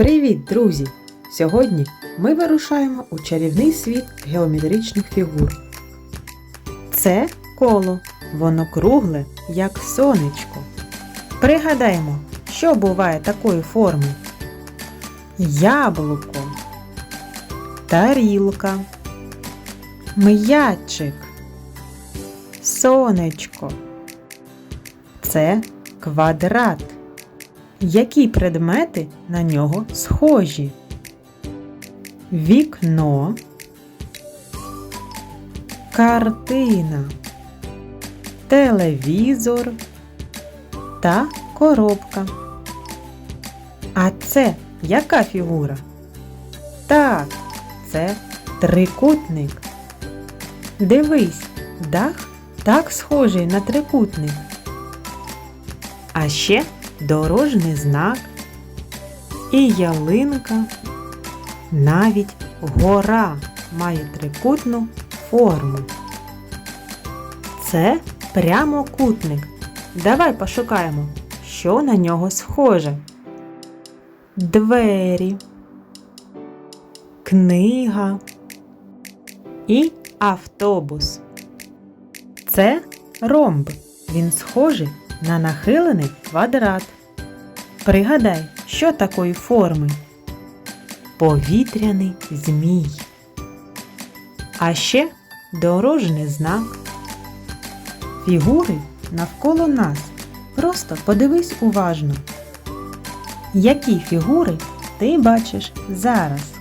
Привіт, друзі! Сьогодні ми вирушаємо у чарівний світ геометричних фігур. Це коло, воно кругле, як сонечко. Пригадаємо, що буває такої форми: яблуко, тарілка, м'ячик, сонечко. Це квадрат. Які предмети на нього схожі? Вікно, картина, телевізор та коробка. А це яка фігура? Так, це трикутник. Дивись, дах так схожий на трикутник. А ще дорожній знак і ялинка, навіть гора має трикутну форму. Це прямокутник. Давай пошукаємо, що на нього схоже. Двері, книга і автобус. Це ромб. Він схожий на нахилений квадрат. Пригадай, що такої форми? Повітряний змій. А ще дорожній знак. Фігури навколо нас. Просто подивись уважно. Які фігури ти бачиш зараз?